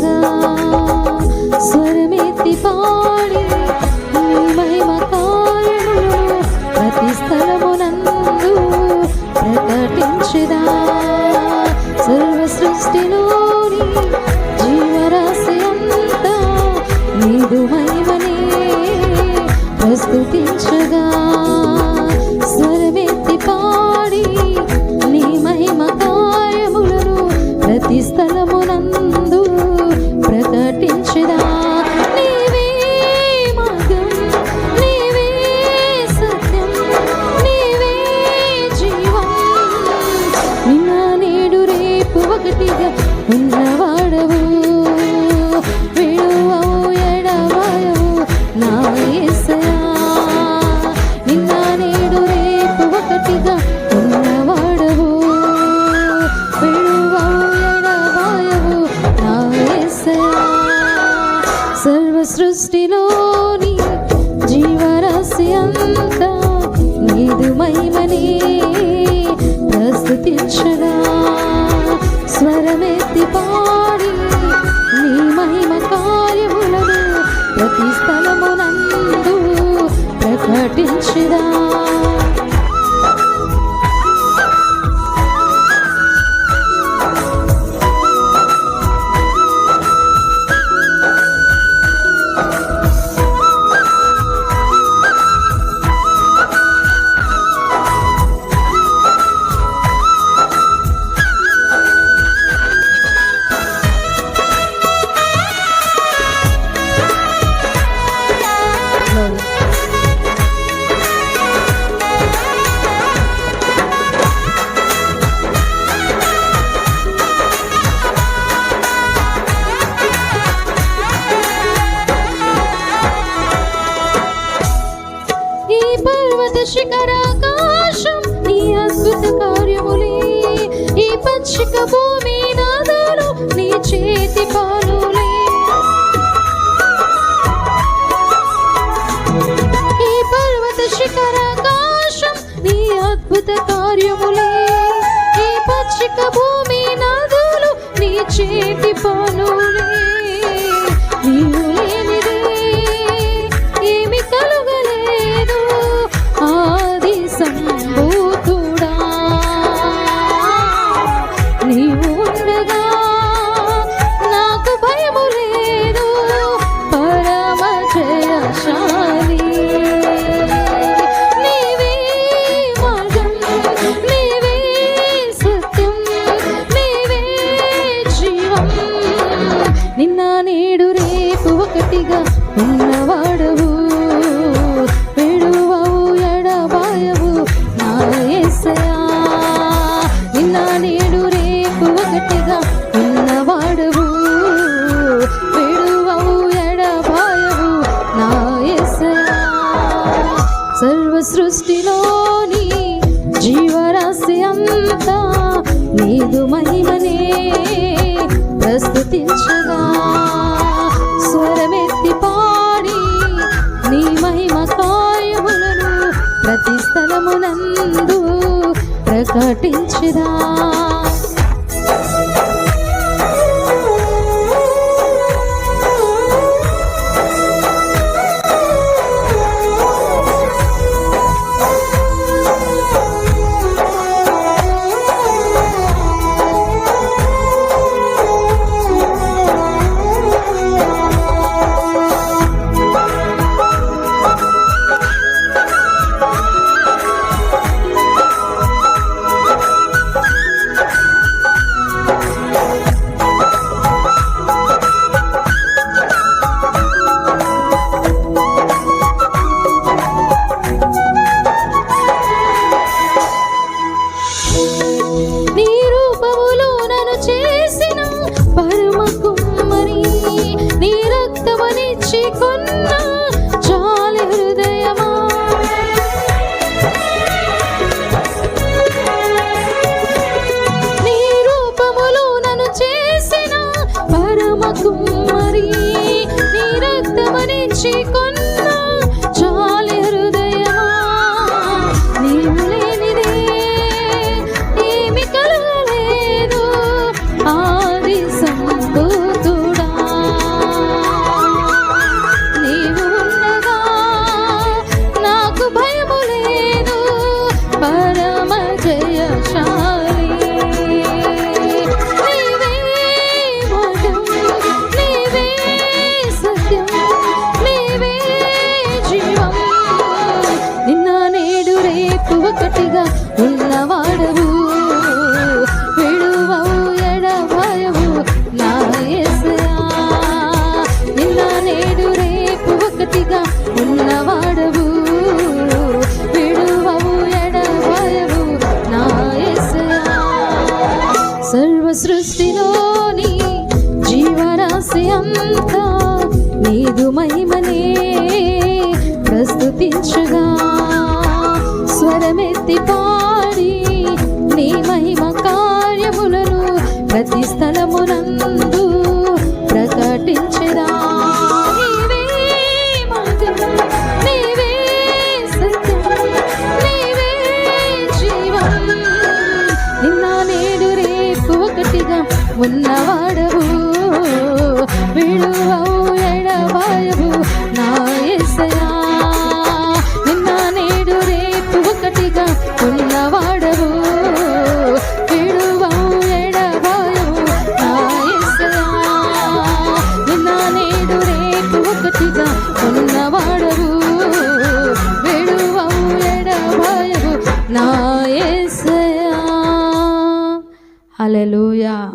the తోడుగా ఉన్నవాడవు విడువవు ఎడవాయవు నా ఏసయా. నిన్న నేడు రేపు ఒకటిగా ఉన్నవాడవు విడువవు సృష్టిలో శిఖరాకాశం నీ అద్భుత కార్యములే. ఈ పచ్చిక భూమి నాదాలు నీ చేతి పాలులే. ఈ పర్వత శిఖరాకాశం నీ అద్భుత కార్యములే. ప్రకటించుదా? she could మహిమనే ప్రస్తుతించుగా. స్వరమెత్తి పాడి నీ మహిమ కార్యములను ప్రతి స్థలమునందు ప్రకటించదా ఉన్నవాడవు. వీడు Hallelujah.